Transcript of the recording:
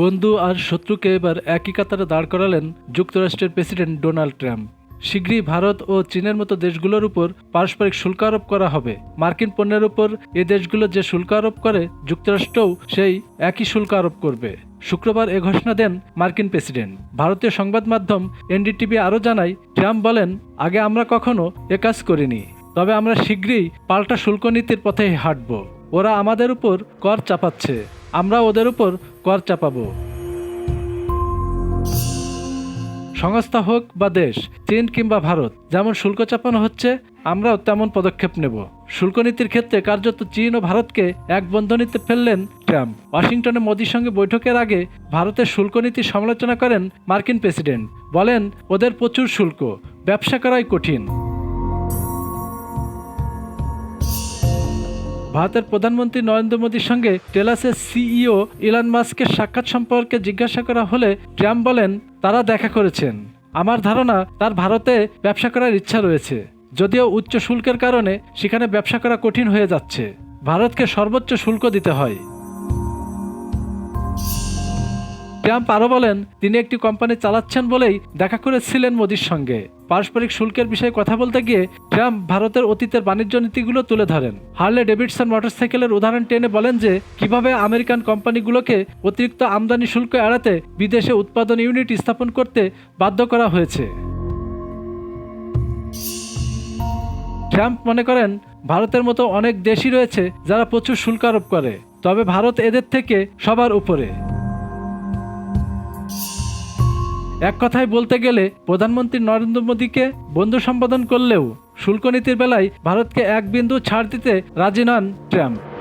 বন্ধু আর শত্রুকে এবার একই কাতারে দাঁড় করালেন যুক্তরাষ্ট্রের প্রেসিডেন্ট ডোনাল্ড ট্রাম্প। শীঘ্রই ভারত ও চীনের মতো দেশগুলোর উপর পারস্পরিক শুল্ক আরোপ করা হবে। মার্কিন পণ্যের উপর এ দেশগুলো যে শুল্ক আরোপ করে, যুক্তরাষ্ট্রও সেই একই শুল্ক আরোপ করবে। শুক্রবার এ ঘোষণা দেন মার্কিন প্রেসিডেন্ট। ভারতীয় সংবাদ মাধ্যম এনডিটিভি আরও জানায়, ট্রাম্প বলেন, আগে আমরা কখনো এ কাজ করিনি। তবে আমরা শীঘ্রই পাল্টা শুল্ক নীতির পথে হাঁটব। ওরা আমাদের উপর কর চাপাচ্ছে। আমরা ওদের উপর কর চাপাবো। সংস্থা হোক বা দেশ, চীন কিংবা ভারত, যেমন শুল্ক চাপানো হচ্ছে, আমরাও তেমন পদক্ষেপ নেব। শুল্ক নীতির ক্ষেত্রে কার্যত চীন ও ভারতকে এক বন্ধনীতে ফেললেন ট্রাম্প। ওয়াশিংটনে মোদির সঙ্গে বৈঠকের আগে ভারতের শুল্ক নীতির সমালোচনা করেন মার্কিন প্রেসিডেন্ট। বলেন, ওদের প্রচুর শুল্ক, ব্যবসা করাই কঠিন। ভারতের প্রধানমন্ত্রী নরেন্দ্র মোদীর সঙ্গে টেলাসের সিইও ইলান মাস্কের সাক্ষাৎ সম্পর্কে জিজ্ঞাসা করা হলে ট্রাম্প বলেন, তারা দেখা করেছেন। আমার ধারণা, তার ভারতে ব্যবসা করার ইচ্ছা রয়েছে। যদিও উচ্চ শুল্কের কারণে সেখানে ব্যবসা করা কঠিন হয়ে যাচ্ছে। ভারতকে সর্বোচ্চ শুল্ক দিতে হয়। ট্রাম্প আরও বলেন, তিনি একটি কোম্পানি চালাচ্ছেন বলেই দেখা করেছিলেন মোদির সঙ্গে। পারস্পরিক শুল্কের বিষয়ে কথা বলতে গিয়ে ট্রাম্প ভারতের অতীতের বাণিজ্য নীতিগুলো তুলে ধরেন। হার্লে ডেভিডসন মোটরসাইকেলের উদাহরণ টেনে বলেন যে, কীভাবে আমেরিকান কোম্পানিগুলোকে অতিরিক্ত আমদানি শুল্ক এড়াতে বিদেশে উৎপাদন ইউনিট স্থাপন করতে বাধ্য করা হয়েছে। ট্রাম্প মনে করেন, ভারতের মতো অনেক দেশই রয়েছে যারা প্রচুর শুল্ক আরোপ করে, তবে ভারত এদের থেকে সবার উপরে। এক কথায় বলতে গেলে, প্রধানমন্ত্রী নরেন্দ্র মোদীকে বন্ধু সম্পাদন করলেও শুল্ক নীতির বেলায় ভারতকে এক বিন্দু ছাড় দিতে রাজি নন ট্রাম্প।